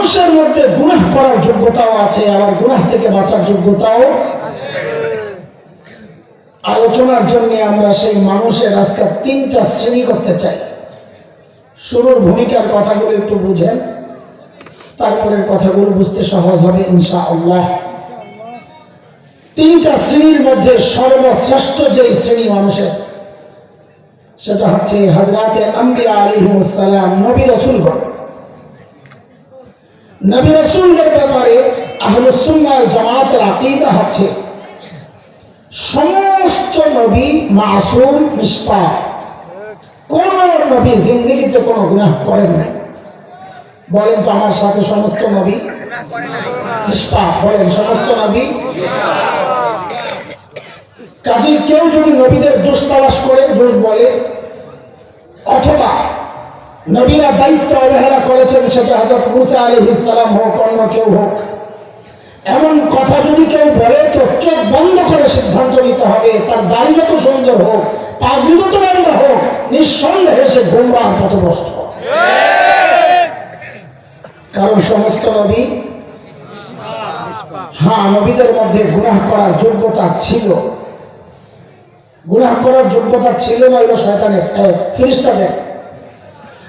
মানুষের মধ্যে গুনাহ করার যোগ্যতাও আছে, আবার গুনাহ থেকে বাঁচার যোগ্যতাও আলোচনার জন্য আমরা সেই মানুষের আজকে তিনটা শ্রেণি করতে চাই। শুরুর ভূমিকার কথাগুলো একটু বুঝেন, তারপরের কথাগুলো বুঝতে সহজ হবে ইনশা আল্লাহ তিনটা শ্রেণির মধ্যে সর্বশ্রেষ্ঠ যে শ্রেণি মানুষের, সেটা হচ্ছে হজরাতে আম্বিয়া আলিহিমসালাম নবী রসুলগণ। নবী রসুলদের ব্যাপারে আহলুসুন্নাল জামাতের আকিদা হচ্ছে, সমস্ত নবী মাসুম নিষ্পা কোন নবী জিন্দগিতে কোনো গুনাহ করেন নাই। বলেন তো আমার সাথে সমস্ত নবী নিষ্পা বলেন সমস্ত নবী কাজে কেউ যদি নবীদের দোষ তালাশ করে, দোষ বলে, অথবা নবীরা দায়িত্ব অবহেলা করেছেন সেটা হজরত মুসা ইসলাম হোক, অন্য কেউ হোক। এমন কথা যদি কেউ বলে, তো চোখ বন্ধ করে সিদ্ধান্ত নিতে হবে, তার দাড়ি যত সুন্দর হোক পাগড়ি যত লম্বা হোক, নিঃসন্দেহে সে গোমরাহ পথভ্রষ্ট। কারণ সমস্ত নবী হ্যাঁ নবীদের মধ্যে গুনাহ করার যোগ্যতা ছিল। গুনাহ করার যোগ্যতা ছিল না এগুলো শয়তানের ফিরিস্তাদের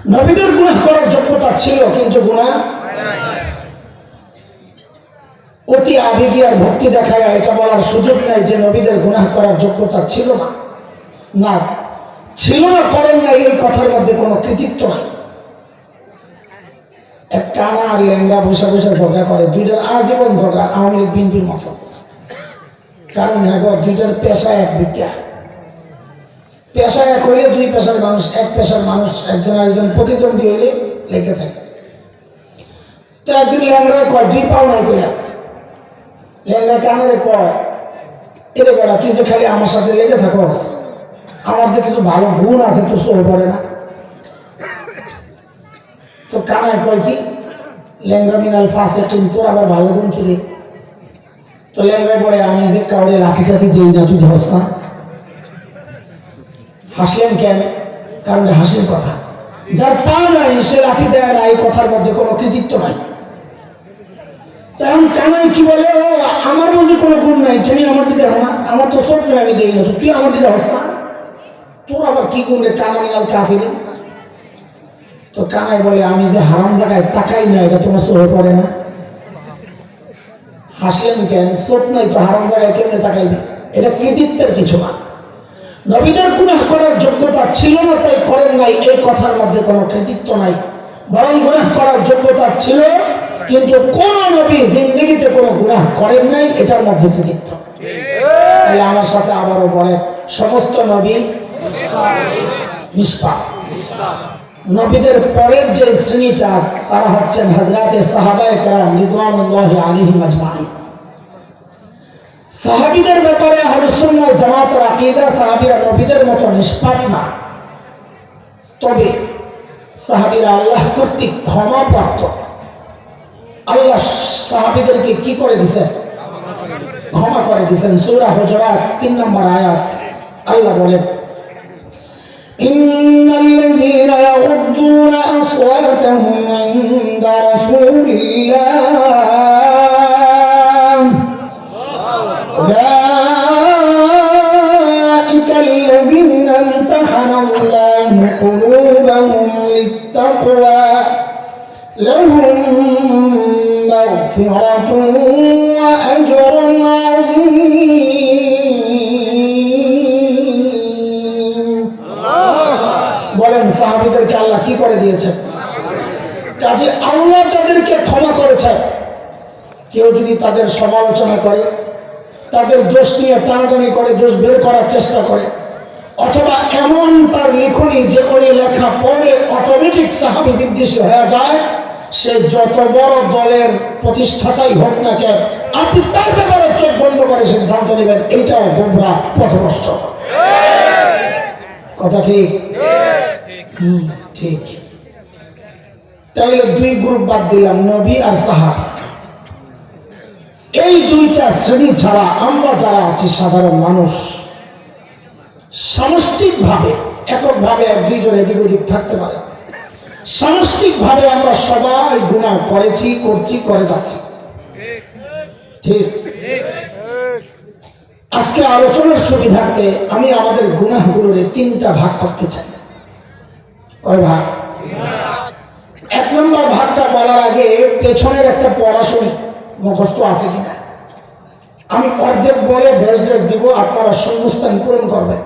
নবীদের গুনাহ করার যোগ্যতা ছিল, কিন্তু গুনাহ অতি আবেগী আর ভক্তি দেখায়, এটা বলার সুযোগ নাই যে নবীদের গুনাহ করার যোগ্যতা ছিল না। ছিল না, করেন না এই কথার মধ্যে কোনো কৃতিত্ব নাই। এক কানা আর লেঙ্গা বসে বসে ঝগড়া করে, দুইটার আজীবন ঝগড়া, আওয়ামী লীগ, বিএনপির মতো। কারণ এখন দুইটার পেশা এক বিদ্যা। পেশা এক হইলে দুই পেশার মানুষ, এক পেশার মানুষ, একজন আরেকজন প্রতিদ্বন্দ্বী হইলে লেগে থাকে। তো একদিন ল্যাংরা কয়, দুই পাও নাই কইয়া লেঙ্গা কানারে কয়, এরে বেড়া, তুই যে খালি আমার সাথে লেগে থাকস, আমার যে কিছু ভালো গুণ আছে তো সহ করে না? তো কানায় কয় কি লেঙ্গা মিনাল ফাঁসে কিন্তু আবার ভালো গুণ কিনে তো লেঙ্গায় পরে আমি যে কাউরে লাঠি টাঠি দিই না, তুই ধরস না। হাসলেন কেন? কারণ হাসির কথা। যার পা নাই, সে লাঠি দেয় না, এই কথার মধ্যে কোনো কৃতিত্ব নাই। তখন কানাই কি বলে? ও, আমার বুঝি কোনো গুণ নাই, তুমি আমার দিকে না। আমার তো সব নয় আমি দেখি না তুই আমার দিকে হস না। তোর আবার কি গুণ রে কানা মিনাল কাফিরি? তো কানাই বলে, আমি যে হারাম জায়গায় তাকাই না, এটা তোমার সহ করে না। হাসলেন কেন? চোখ নাই তো, হারাম জায়গায় কেমনে তাকাইবে? এটা কৃতিত্বের কিছু না। নবীদের গুনাহ করার যোগ্যতা ছিল না, তাই করেন নাই। এই কথার মধ্যে কোনো কৃতিত্ব নাই। বরং গুনাহ করার যোগ্যতা ছিল, কিন্তু কোন নবী জিন্দগিতে কোনো গুনাহ করেন নাই, এটার মধ্যে কৃতিত্ব। তাহলে আমার সাথে আবারও বলেন, সমস্ত নবী নবীদের পরের যে শ্রেণীটা, তারা হচ্ছেন হাজরাতে সাহাবায়ে কেরাম রিদওয়ানুল্লাহি আলাইহিম আজমাইন। সাহাবীদের ব্যাপারে আহলুস সুন্নাহ জামাতের আকীদা সাহাবীরা নবীদের মতো নিষ্পাপ না তবে সাহাবীরা আল্লাহ কর্তৃক ক্ষমা প্রাপ্ত আল্লাহ সাহাবীদেরকে কি করে দিয়েছেন ক্ষমা করে দিয়েছেন সূরা হুজুরাত 3 নম্বর আয়াত আল্লাহ বলেন إن الذين يغضون أصواتهم عند رسول الله مغفرة وأجر عظيم বলেন সাহাবিদেরকে আল্লাহ কি করে দিয়েছেন কাজে আল্লাহ যাদেরকে ক্ষমা করেছেন কেউ যদি তাদের সমালোচনা করে তাদের দোষ নিয়ে টানাটানি করে দোষ বের করার চেষ্টা করে অথবা এমন তার লিখনি যে ওই লেখা পড়লে অটোমেটিক সাহাবি বিদ্বেষী হয়ে যায় সে যত বড় দলের প্রতিষ্ঠাতাই হোক না কেন, আপনি তার ব্যাপারে চোখ বন্ধ করে সিদ্ধান্ত নেবেন, এইটাও গোমরা পথভ্রষ্ট। কথা ঠিক? ঠিক। তাইলে দুই গ্রুপ বাদ দিলাম, নবী আর সাহা এই দুইটা শ্রেণি ছাড়া আমরা যারা আছি, সাধারণ মানুষ, সামষ্টিকভাবে, এককভাবে এক দুইজন এদিক ওদিক থাকতে পারে। সামষ্টিকভাবে আমরা সবাই গুণা করেছি, করছি, করে যাচ্ছি। ঠিক। আজকে আলোচনার সুবিধার্থে আমি আমাদের গুণাগুলোর তিনটা ভাগ করতে চাই। ভাগ? এক নম্বর ভাগটা বলার আগে পেছনের একটা পড়াশুনি মুখস্থ আছে কিনা? আমি অর্ধেক বলে ড্যাশ ড্যাশ দিব, আপনারা শূন্যস্থান পূরণ করবেন।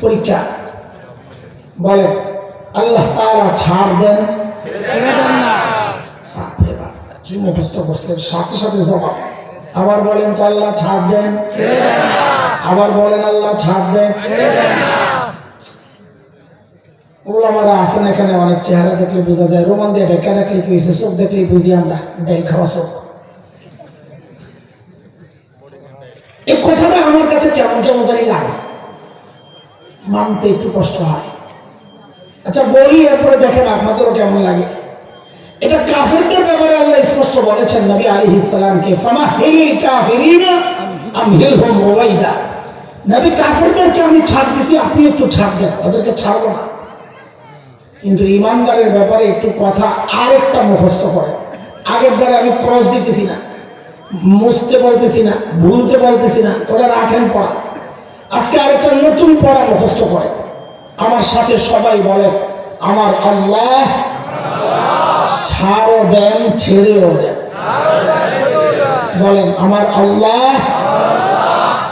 পরীক্ষা। বলেন। আল্লাহ তাআলা ছাড় দেন। কি মুখস্থ করছেন সাথে সাথে জবাব। আবার বলেন তো আল্লাহ ছাড় দেন। আবার বলেন আল্লাহ ছাড় দেন। ওগুলো আমরা আছেন এখানে অনেক চেহারা দেখলে বোঝা যায়। রোমান দিয়ে ঢেকা রাখলে কি হয়েছে? চোখ দেখলেই বুঝি আমরা ডাইল খাওয়া চোখ। এই কথাটা আমার কাছে কেমন কেমন জানি লাগে। মানতে একটু কষ্ট হয়। আচ্ছা বলি এরপরে দেখেন আপনাদেরও কেমন লাগে। এটা কাফেরদের ব্যাপারে আল্লাহ স্পষ্ট বলেছেন, নবী আলাইহিস সালামকে, ফামা হিল কাফিরিনা আমহিলহুম রুবাইদা নবী, কাফেরদেরকে আমি ছাড় দিছি, আপনি একটু ছাড় দেন, ওদেরকে ছাড়বো না। কিন্তু ইমানদারের ব্যাপারে একটু কথা আরেকটা মুখস্থ করে। আগের দ্বারা আমি ক্রস দিতেছি না, মুছতে বলতেছি না, ভুলতে বলতেছি না, ওটা রাখেন পড়া। আজকে আরেকটা নতুন পড়া মুখস্থ করে। আমার সাথে সবাই বলে আমার আল্লাহ ছাড়ও দেন ছেড়েও দেন। বলেন আমার আল্লাহ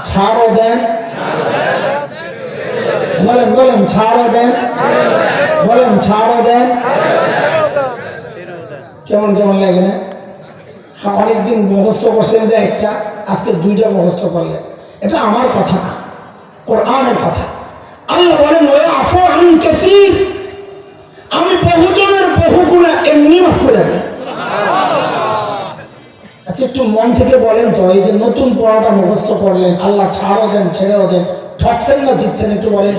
ছাড়ও দেন বলেন বলেন ছাড়ও দেন বলেন ছাড়ও দেন। কেমন কেমন লাগে না? হ্যাঁ, অনেকদিন মুখস্থ করছেন যে একটা আজকে দুইটা মুখস্থ করলেন। এটা আমার কথা না কোরআনের কথা। আল্লাহ বলেন ওয়া আফু আন কাসীর আমি বহুজনের বহু গুণা এমনি মাফ করে দিই আচ্ছা একটু মন থেকে বলেন তো এই যে নতুন পড়াটা মুখস্থ করলেন আল্লাহ ছাড়ও দেন ছেড়েও দেন ঠকছেন না জিতছেন একটু বলেন?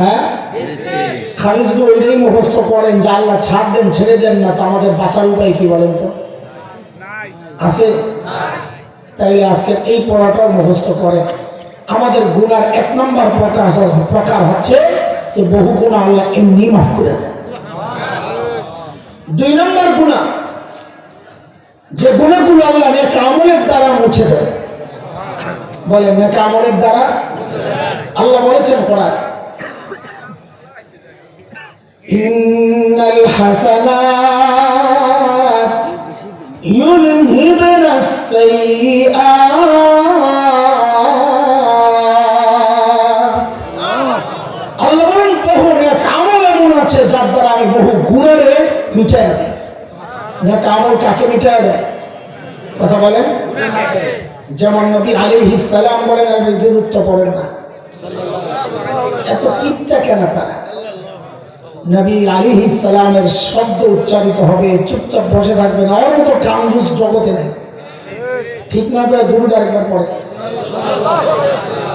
হ্যাঁ? খালি শুধু ওইটাই মুখস্থ করেন যে আল্লাহ ছাড় দেন ছেড়ে দেন না তো আমাদের বাঁচার উপায় কি বলেন তো? আছে? তাইলে আজকে এই পড়াটাও মুখস্থ করে আমাদের গুণার এক নম্বর প্রকার হচ্ছে যে বহু গুণা আল্লাহ এমনি মাফ করে দেন। দুই নম্বর গুণা যে গুণাগুলো আল্লাহ নেক আমলের দ্বারা মুছে দেয়। বলে, নেক আমলের দ্বারা? আল্লাহ বলেছেন কোরআন, ইন্নাল হাসানাত ইউলহিবনাস সাইয়্যিআত মিটাই দেয় নেক আমল কাকে মিটাই দেয়? কথা বলেন। যেমন নবী আলাইহিস সালাম বলেন আমি গুরুত্ব পড়েন না। এত কিপটা কেন আপনারা? নবী আলিহিস সালামের শব্দ উচ্চারিত হবে, চুপচাপ বসে থাকবেন ওর মতো কামজুস জগতে নেই। ঠিক না করে দুরুদ আরেকবার পড়ে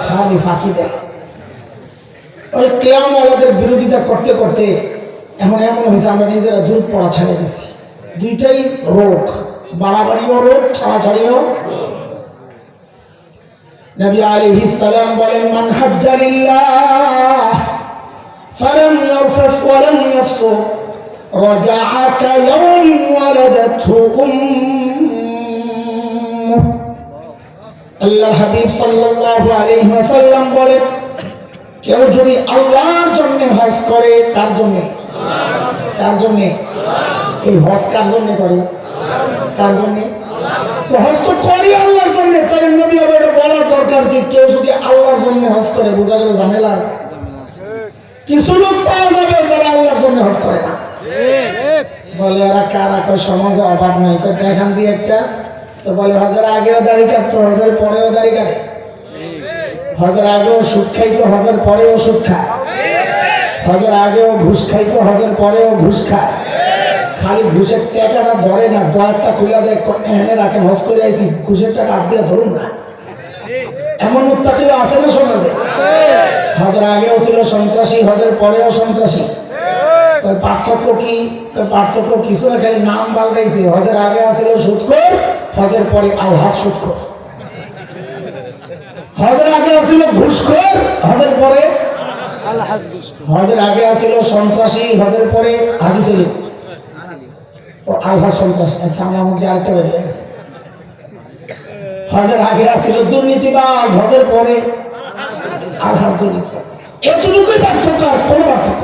খালি ফাঁকি দেয়। ওই কেয়ামওয়ালাদের বিরোধিতা করতে করতে এমন এমন হয়েছে আমরা নিজেরা দূর পড়া ছেড়ে গেছি দুইটাই রোগ বাড়াবাড়িও রোগ ছাড়াছাড়িও নবী আলাইহিস সালাম বলেন মান হাজ্জালিল্লাহ فلم يرفث ولم يفسق رجع كيوم ولدته أمه আল্লাহ হাবিব সাল্লাল্লাহু আলাইহি ওয়াসাল্লাম বলেন কেউ যদি আল্লাহর জন্য হজ করে কার জন্য কার জন্য? এই হজ কার জন্য করে? কার জন্য? তো করি আল্লাহর জন্য নবী বলার দরকার কি? কেউ যদি আল্লাহর জন্য হজ করে, বোঝা গেল ঝামেলা কিছু লোক পাওয়া যাবে যারা আল্লাহর করে না। বলে, এরা কারা? কয়, সমাজে অভাব নাই। দেখান দিয়ে একটা তো বলে, হজের আগেও দাড়ি কাটতো, হজের পরেও দাড়ি কাটে। হজের আগেও সুদ খাইতো, হজের পরেও সুদ খায়। হজের আগেও ঘুষ খাইতো হজের পরেও ঘুষ খায়। খালি ঘুষের টাকাটা ধরে না ডয়ারটা তুলে দেয় কয়, এখানে রাখেন হজ করে আইছি ঘুষের টাকা হাত দিয়ে ধরুন না। এমন মুত্তাকিও আছে না সমাজে? হজের আগেও ছিল সন্ত্রাসী হজের পরেও সন্ত্রাসী। পার্থক্য কি? পার্থক্য কিছু না খালি নাম পাল্টাইছে। হজের আগে আসছিল সুৎখোর হজের পরে আলহাজ সুৎখোর। হজের আগে আসছিল ঘুষখোর হজের পরে হজের আগে সন্ত্রাসী হজের পরে হাজি সেলিম ও আলহা সন্ত্রাস আচ্ছা আমার মধ্যে আরেকটা বেরিয়ে গেছে। হজের আগে দুর্নীতিবাজ হজের পরে আলহাস দুর্নীতিবাজ। এতটুকুই পার্থক্য আর কোনো পার্থক্য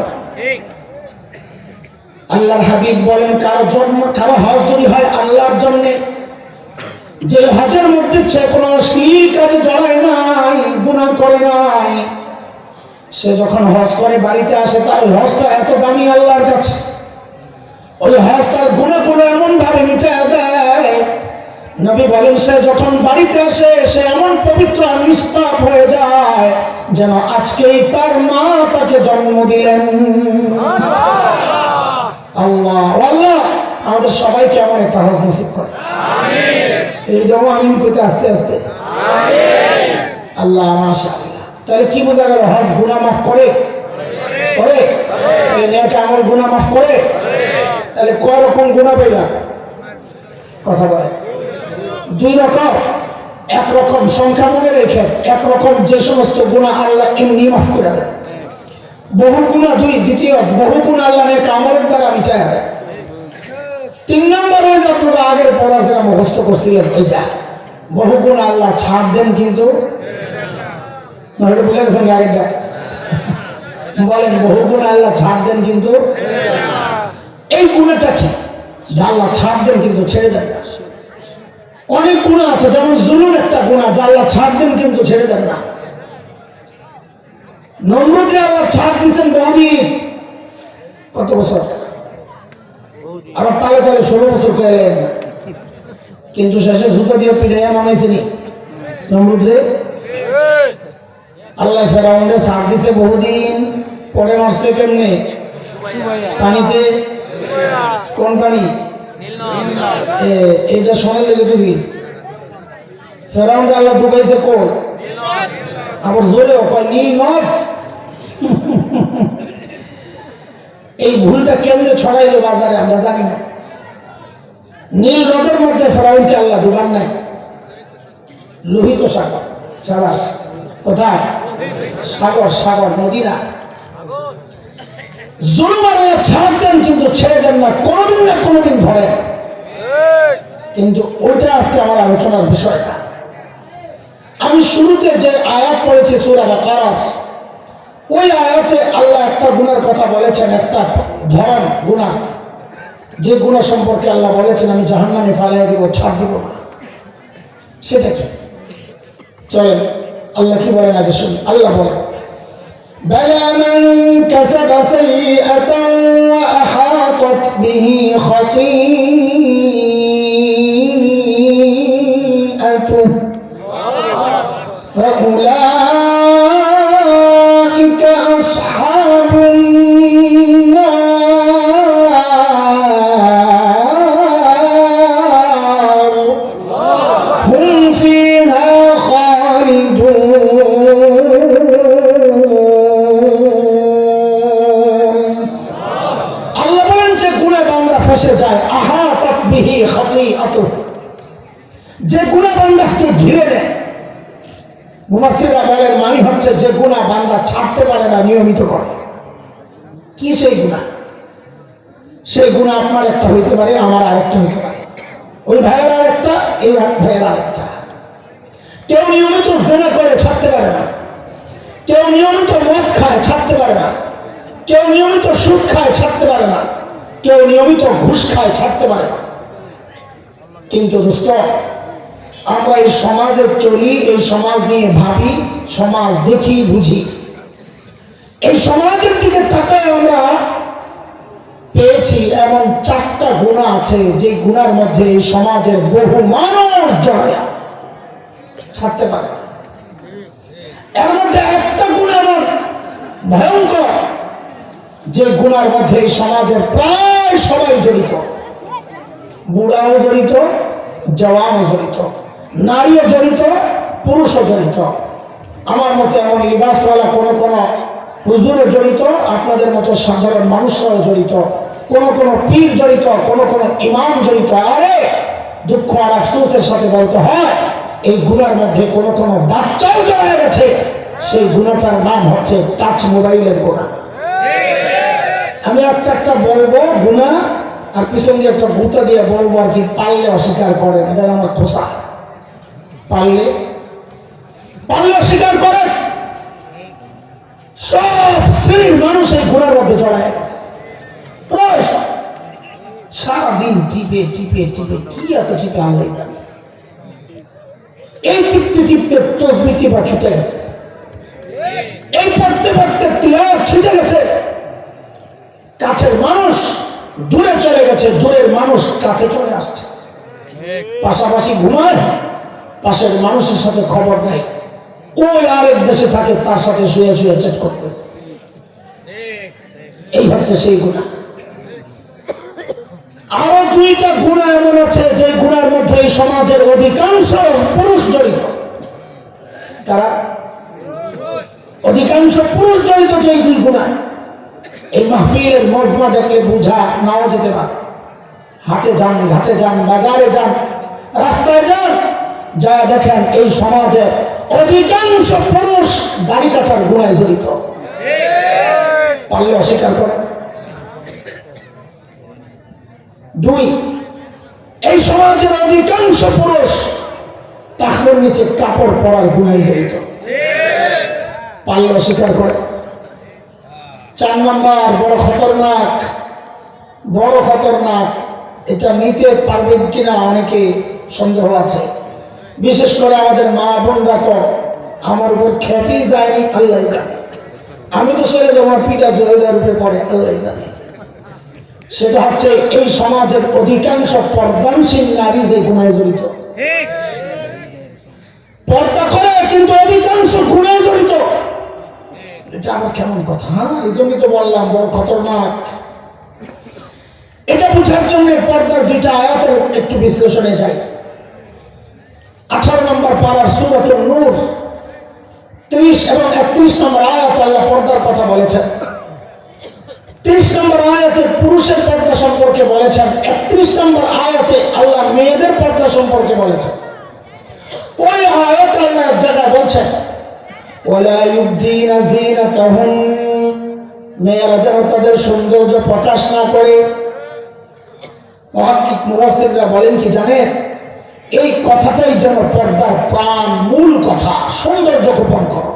আল্লাহর হাবিব বলেন কারও জন্ম কারও হজ যদি হয় আল্লাহর জন্য যে হজের মধ্যে সে কোনো অশ্লীল কাজে জড়ায় নাই গুণা করে নাই সে যখন হজ করে বাড়িতে আসে, তার হজটা এত দামি আল্লাহর কাছে। ওই হজ তার গুণে গুণে এমন ভাবে মিটে দেয় নবী বলেন, সে যখন বাড়িতে আসে, সে এমন পবিত্র নিষ্পাপ হয়ে যায় যেন আজকেই তার মা তাকে জন্ম দিলেন। আল্লাহ আল্লাহ, আমাদের সবাইকে এমন একটা হজ নসিব করে। এইটাও আমিন করতে আস্তে আস্তে। আল্লাহ মাশা আল্লাহ তাহলে কি বোঝা গেল? হজ গুনাহ মাফ করে? করে? গুনাহ মাফ করে? তাহলে রকম গুনাহ পেলাম কথা বলে। দুই রকম। সংখ্যা মনে রেখে যে সমস্ত আল্লাহ এমনি মাফ করে বহু গুণা দুই, দ্বিতীয়, বহু গুণ আল্লাহ আমলের দ্বারা মিটায় তিন নম্বরে যে আপনারা আগের পড়া যেটা মুখস্থ করছিলেন ওইটা বহু গুণ আল্লাহ ছাড় দেন কিন্তু ওটা ভুলে গেছেন আগেরটা বলেন বহু গুণ আল্লাহ ছাড় দেন কিন্তু। এই গুণাটা কি? যা আল্লাহ ছাড় দেন কিন্তু ছেড়ে দেন না। অনেক গুণা আছে যেমন জুলুম একটা গুণা যা আল্লাহ ছাড় দেন কিন্তু ছেড়ে দেন না। নম্রকে আল্লাহ ছাড় দিয়েছেন বহুদিন কত বছর? আবার তালে তালে ষোলো বছর করে কিন্তু শেষে জুতা দিয়ে পিড়াইয়া নামাইছেনি নমরুদরে আল্লাহ ফেরাউন্ডে ছাড় দিছে বহুদিন। পরে মারছে কেমনে? পানিতে? কোন পানি? এ- এইটা সময় লেগেছে ফেরাউন্ডে আল্লাহ ডুবাইছে কই? আবার জোরে কয়, নীল নদ এই ভুলটা কেমনে ছড়াইলো বাজারে, আমরা জানি না। নীল নদের মধ্যে ফেরাউনকে আল্লাহ ডুবান নাই। লোহিত সাগর, সাবাস, কোথায়? সাগর সাগর নদী না জুলুম ছাড় দেন কিন্তু ছেড়ে দেন না, কোনোদিন না কোনোদিন ধরেন কিন্তু ওইটা আজকে আমার আলোচনার বিষয়টা আমি শুরুতে যে আয়াত পড়েছি সুরা বাকারাত ওই আয়াতে আল্লাহ একটা গুণের কথা বলেছেন, একটা ধরন, গুণা। যে গুণা সম্পর্কে আল্লাহ বলেছেন, আমি জাহান্নামে ফালিয়ে দিব, ছাড় দিব না। সেটা কি? চলেন। আল্লাহ কি বলেন আগে শুনি আল্লাহ বলেন بلى من كسب سيئة وأحاطت به خطيئته فأولئك বলেন মানে হচ্ছে যে গুণা বান্দা ছাড়তে পারে না, নিয়মিত করে। কি সেই গুণা সেই গুণা আপনার একটা হইতে পারে, আমার আরেকটা হইতে পারে। ওই ভাইয়ের আরেকটা, এই ভাইয়ের আরেকটা। কেউ নিয়মিত জেনা করে, ছাড়তে পারে না। কেউ নিয়মিত মদ খায়, ছাড়তে পারে না। কেউ নিয়মিত সুদ খায়, ছাড়তে পারে না। কেউ নিয়মিত ঘুষ খায়, ছাড়তে পারে না। কিন্তু দোস্ত আমরা এই সমাজে চলি, এই সমাজ নিয়ে ভাবি, সমাজ দেখি, বুঝি। এই সমাজের দিকে তাকায় আমরা পেয়েছি এমন চারটা গুণা আছে, যে গুণার মধ্যে এই সমাজের বহু মানুষ জড়ায়। ছাড়তে পারে। এর মধ্যে একটা গুণ এমন ভয়ঙ্কর, যে গুণার মধ্যে এই সমাজের প্রায় সবাই জড়িত। বুড়াও জড়িত, জওয়ানও জড়িত। নারীও জড়িত, পুরুষও জড়িত। আমার মতে এমন লিবাসওয়ালা কোনো কোনো হুজুরও জড়িত, আপনাদের মতো সাধারণ মানুষরাও জড়িত। কোন কোন পীর জড়িত, কোন কোন ইমাম জড়িত। আরে, দুঃখ আর আফসোসের সাথে বলতে হয়, এই গুণার মধ্যে কোন কোন বাচ্চাও জড়ায় গেছে। সেই গুণাটার নাম হচ্ছে টাচ মোবাইলের গুণা। আমি একটা একটা বলব, গুণা, আর পিছন দিয়ে একটা ভূতা দিয়ে বলব আর কি, পারলে অস্বীকার করেন এটা আমার খোসা। পারলে পারলে অস্বীকার করেন সব শ্রেণির মানুষ এই ঘোড়ার মধ্যে গেছে। সারাদিন টিপে টিপে টিপে, কি এত টিপে জানে? এই টিপতে টিপতে তসবি টিপা ছুটে গেছে। এই পড়তে পড়তে ছুটে গেছে। কাছের মানুষ দূরে চলে গেছে, দূরের মানুষ কাছে চলে আসছে। পাশাপাশি ঘুমায়। পাশের মানুষের সাথে খবর নেই। ওই আরেক দেশে থাকে, তার সাথে শুয়ে শুয়ে চেক করতেছে। এই হচ্ছে সেই গুণা। আরও দুইটা গুণা এমন আছে, যে গুণার মধ্যে এই সমাজের অধিকাংশ পুরুষ জড়িত। কারা? অধিকাংশ পুরুষ জড়িত যে দুই গুণায়। এই মাহফিলের মজমা দেখলে বুঝা নাও যেতে পারে। হাটে যান, ঘাটে যান, বাজারে যান, রাস্তায় যান যা দেখেন এই সমাজের অধিকাংশ পুরুষ দাড়ি কাটার গুণায় জড়িত। পারলে অস্বীকার করে দুই, এই সমাজের অধিকাংশ পুরুষ তাহলের নিচে কাপড় পরার গুণায় জড়িত। পারলে অস্বীকার করে চার নম্বর, বড় খতরনাক। বড় খতরনাক। এটা নিতে পারবেন কিনা অনেকে সন্দেহ আছে। বিশেষ করে আমাদের মা বোনরা কর আমার উপর খ্যাতি যায়নি আল্লাহ জানে। আমি তো চলে যাব আমার পিতা জোহেদার পড়ে আল্লাহ জানে। সেটা হচ্ছে এই সমাজের অধিকাংশ পর্দানশীল নারী যে গুণায় জড়িত। পর্দা করে কিন্তু অধিকাংশ গুণায় জড়িত। এটা আমার কেমন কথা হ্যাঁ? এই জন্যই তো বললাম বড় খতরনাক। এটা বুঝার জন্য পর্দার দুইটা আয়াতের একটু বিশ্লেষণে যাই। আঠারো নম্বর পাড়ার সুরতুল নূর। ত্রিশ এবং একত্রিশ নম্বর আয়াত আল্লাহ পর্দার কথা বলেছেন। ত্রিশ নম্বর আয়াতে পুরুষের পর্দা সম্পর্কে বলেছেন। একত্রিশ নম্বর আয়াতে আল্লাহ মেয়েদের পর্দা সম্পর্কে বলেছেন। ওই আয়াত আল্লাহ এক জায়গায় বলছেন মেয়েরা যেন তাদের সৌন্দর্য প্রকাশ না করে। মহাকিক মুরাসিররা বলেন কি জানেন? এই কথাটাই যেন পর্দার প্রাণ, মূল কথা। সৌন্দর্য গোপন করো।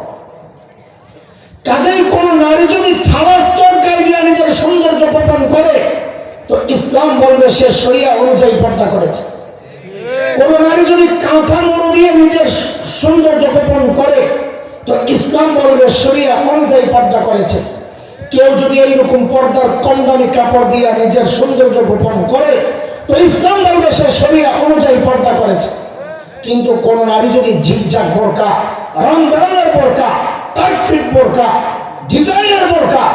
কাজেই কোন নারী যদি ছাড়ার তরকারি দিয়ে নিজের সৌন্দর্য গোপন করে, তো ইসলাম বলবে সে শরিয়া অনুযায়ী পর্দা করেছে। কোন নারী যদি কাঁথা মরু দিয়ে নিজের সৌন্দর্য গোপন করে, তো ইসলাম বলবে সরিয়া অনুযায়ী পর্দা করেছে। কেউ যদি এইরকম পর্দার কম দামি কাপড় দিয়ে নিজের সৌন্দর্য গোপন করে তো ইসলাম বলবে সে শরিয়া অনুযায়ী পর্দা করেছে। কিন্তু কোন নারী যদি ঝিকঝাক বোরকা, রং বেরঙের বোরকা ফিট বোরকা ডিজাইনের বোরকা,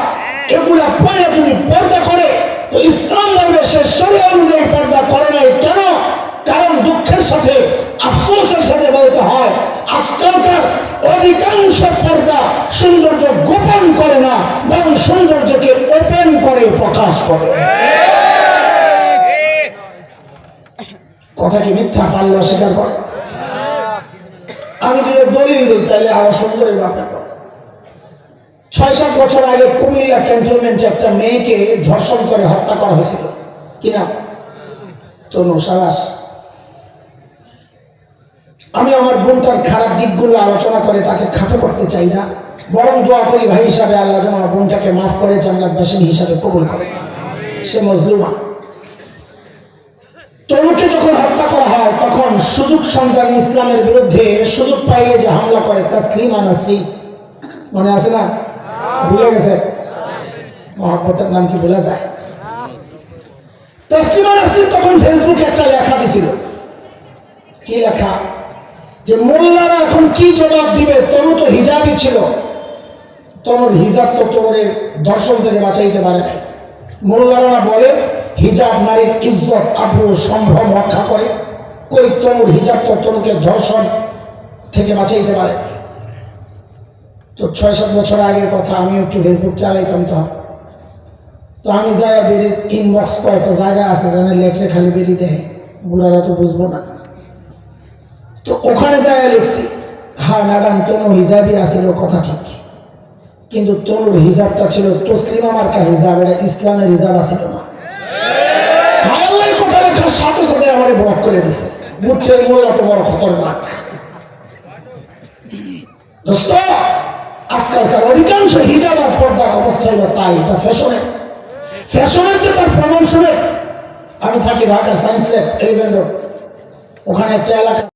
এগুলা পরে যদি পর্দা করে, তো ইসলাম বলবে সে শরিয়া অনুযায়ী পর্দা করে নাই। কেন? কারণ দুঃখের সাথে, আফসোসের সাথে বলতে হয়, আজকালকার অধিকাংশ পর্দা সৌন্দর্য গোপন করে না, বরং সৌন্দর্যকে ওপেন করে, প্রকাশ করে। কথা কি মিথ্যা? পারলে অস্বীকার করে। আমি যদি দলিল দিই, তাহলে আরও সুন্দরী ব্যাপার ছয় সাত বছর আগে কুমিল্লা ক্যান্টনমেন্টে একটা মেয়েকে ধর্ষণ করে হত্যা করা হয়েছিল। কিনা তনু সাবাস আমি আমার বোনটার খারাপ দিকগুলো আলোচনা করে তাকে খাটো করতে চাই না, বরং দোয়া করি ভাই হিসাবে আল্লাহ যেন আমার বোনটাকে মাফ করে, জান্নাত বাসিনী হিসাবে কবুল করে। সে মজলুমা। তরুকে যখন হত্যা করা হয়, তখন সুযোগ সন্তান ইসলামের বিরুদ্ধে সুযোগ পাইলে যে হামলা করে তা তাসলিমা নাসরি মনে আছে না? ভুলে গেছে? মহাব্বতের নাম কি ভুলে যায়? তখন ফেসবুকে একটা লেখা দিছিল। কি লেখা? যে মোল্লারা এখন কি জবাব দিবে? তরু তো হিজাবই ছিল। তরুর হিজাব তো তরুরের দর্শন বাঁচাইতে পারে না মোল্লারা বলে হিজাব নারীর ইজ্জত আব্রু সম্ভ্রম রক্ষা করে। কই তরুর হিজাব তো তরুকে ধর্ষণ থেকে বাঁচাইতে পারে? তো ছয় সাত বছর আগের কথা আমি একটু ফেসবুক চালাইতাম তো। তো আমি যাই বেরিয়ে ইনবক্স কয়েকটা জায়গা আছে যেন লেখলে খালি বেরিয়ে দেয়। বুড়ারা তো বুঝব না। তো ওখানে যায় লিখছি হ্যাঁ ম্যাডাম তনু হিজাবই আছিল কথা ঠিক। কিন্তু তনুর হিজাবটা ছিল তসলিমা মার্কা হিজাব, এটা ইসলামের হিজাব আছিল না। অবাক করে দিছে। বুঝছে মূল্য তোমার খতরনাক দোস্ত, আজকালকার অধিকাংশ হিজাব আর পর্দার অবস্থা হলো তাই, এটা ফ্যাশনে ফ্যাশনের যে তার প্রমাণ শুনে আমি থাকি ঢাকার সায়েন্স ল্যাব এলিভেন ওখানে একটা এলাকা